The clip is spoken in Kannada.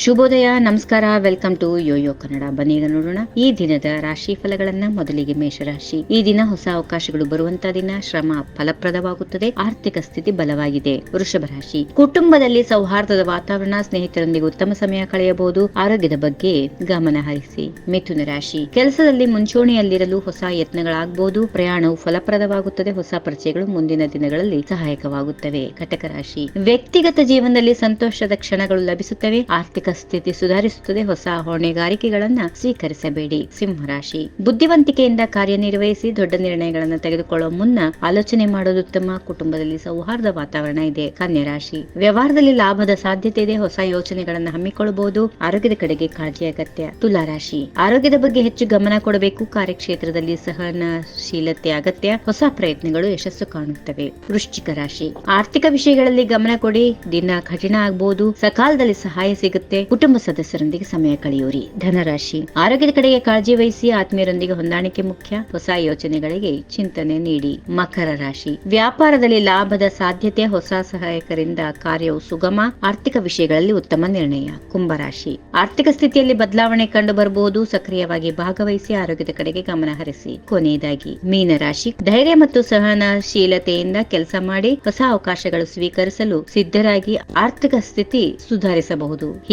ಶುಭೋದಯ, ನಮಸ್ಕಾರ, ವೆಲ್ಕಮ್ ಟು ಯೋಯೋ ಕನ್ನಡ. ಬನ್ನಿ ಈಗ ನೋಡೋಣ. ಈ ದಿನದ ರಾಶಿ ಫಲಗಳನ್ನ ಮೊದಲಿಗೆ ಮೇಷರಾಶಿ. ಈ ದಿನ ಹೊಸ ಅವಕಾಶಗಳು ಬರುವಂತ ದಿನ, ಶ್ರಮ ಫಲಪ್ರದವಾಗುತ್ತದೆ, ಆರ್ಥಿಕ ಸ್ಥಿತಿ ಬಲವಾಗಿದೆ. ವೃಷಭ ರಾಶಿ. ಕುಟುಂಬದಲ್ಲಿ ಸೌಹಾರ್ದದ ವಾತಾವರಣ, ಸ್ನೇಹಿತರೊಂದಿಗೆ ಉತ್ತಮ ಸಮಯ ಕಳೆಯಬಹುದು. ಆರೋಗ್ಯದ ಬಗ್ಗೆ ಗಮನ ಹರಿಸಿ. ಮಿಥುನ ರಾಶಿ. ಕೆಲಸದಲ್ಲಿ ಮುಂಚೂಣಿಯಲ್ಲಿರಲು ಹೊಸ ಯತ್ನಗಳಾಗಬಹುದು ಪ್ರಯಾಣವು ಫಲಪ್ರದವಾಗುತ್ತದೆ. ಹೊಸ ಪರಿಚಯಗಳು ಮುಂದಿನ ದಿನಗಳಲ್ಲಿ ಸಹಾಯಕವಾಗುತ್ತವೆ. ಕಟಕ ರಾಶಿ. ವ್ಯಕ್ತಿಗತ ಜೀವನದಲ್ಲಿ ಸಂತೋಷದ ಕ್ಷಣಗಳು ಲಭಿಸುತ್ತವೆ. ಆರ್ಥಿಕ ಸ್ಥಿತಿ ಸುಧಾರಿಸುತ್ತದೆ. ಹೊಸ ಹೊಣೆಗಾರಿಕೆಗಳನ್ನ ಸ್ವೀಕರಿಸಬೇಡಿ. ಸಿಂಹರಾಶಿ ಬುದ್ಧಿವಂತಿಕೆಯಿಂದ ಕಾರ್ಯನಿರ್ವಹಿಸಿ ದೊಡ್ಡ ನಿರ್ಣಯಗಳನ್ನು ತೆಗೆದುಕೊಳ್ಳುವ ಮುನ್ನ ಆಲೋಚನೆ ಮಾಡೋದು ಉತ್ತಮ. ಕುಟುಂಬದಲ್ಲಿ ಸೌಹಾರ್ದ ವಾತಾವರಣ ಇದೆ. ಕನ್ಯಾ ರಾಶಿ. ವ್ಯವಹಾರದಲ್ಲಿ ಲಾಭದ ಸಾಧ್ಯತೆ ಇದೆ. ಹೊಸ ಯೋಚನೆಗಳನ್ನು ಹಮ್ಮಿಕೊಳ್ಳಬಹುದು. ಆರೋಗ್ಯದ ಕಡೆಗೆ ಕಾಳಜಿ ಅಗತ್ಯ. ತುಲಾ ರಾಶಿ. ಆರೋಗ್ಯದ ಬಗ್ಗೆ ಹೆಚ್ಚು ಗಮನ ಕೊಡಬೇಕು. ಕಾರ್ಯಕ್ಷೇತ್ರದಲ್ಲಿ ಸಹನಶೀಲತೆ ಅಗತ್ಯ. ಹೊಸ ಪ್ರಯತ್ನಗಳು ಯಶಸ್ಸು ಕಾಣುತ್ತವೆ. ವೃಶ್ಚಿಕ ರಾಶಿ. ಆರ್ಥಿಕ ವಿಷಯಗಳಲ್ಲಿ ಗಮನ ಕೊಡಿ. ದಿನ ಕಠಿಣ ಆಗಬಹುದು ಸಕಾಲದಲ್ಲಿ ಸಹಾಯ ಸಿಗುತ್ತೆ. ಕುಟುಂಬ ಸದಸ್ಯರೊಂದಿಗೆ ಸಮಯ ಕಳೆಯೂರಿ ಧನರಾಶಿ. ಆರೋಗ್ಯದ ಕಡೆಗೆ ಕಾಳಜಿ ವಹಿಸಿ ಆತ್ಮೀಯರೊಂದಿಗೆ ಹೊಂದಾಣಿಕೆ ಮುಖ್ಯ. ಹೊಸ ಯೋಚನೆಗಳಿಗೆ ಚಿಂತನೆ ನೀಡಿ. ಮಕರ ರಾಶಿ. ವ್ಯಾಪಾರದಲ್ಲಿ ಲಾಭದ ಸಾಧ್ಯತೆ, ಹೊಸ ಸಹಾಯಕರಿಂದ ಕಾರ್ಯವು ಸುಗಮ. ಆರ್ಥಿಕ ವಿಷಯಗಳಲ್ಲಿ ಉತ್ತಮ ನಿರ್ಣಯ. ಕುಂಭರಾಶಿ ಆರ್ಥಿಕ ಸ್ಥಿತಿಯಲ್ಲಿ ಬದಲಾವಣೆ ಕಂಡು ಬರಬಹುದು ಸಕ್ರಿಯವಾಗಿ ಭಾಗವಹಿಸಿ ಆರೋಗ್ಯದ ಕಡೆಗೆ ಗಮನ ಹರಿಸಿ. ಕೊನೆಯದಾಗಿ ಮೀನರಾಶಿ ಧೈರ್ಯ ಮತ್ತು ಸಹನಶೀಲತೆಯಿಂದ ಕೆಲಸ ಮಾಡಿ, ಹೊಸ ಅವಕಾಶಗಳು ಸ್ವೀಕರಿಸಲು ಸಿದ್ಧರಾಗಿ ಆರ್ಥಿಕ ಸ್ಥಿತಿ ಸುಧಾರಿಸಬಹುದು.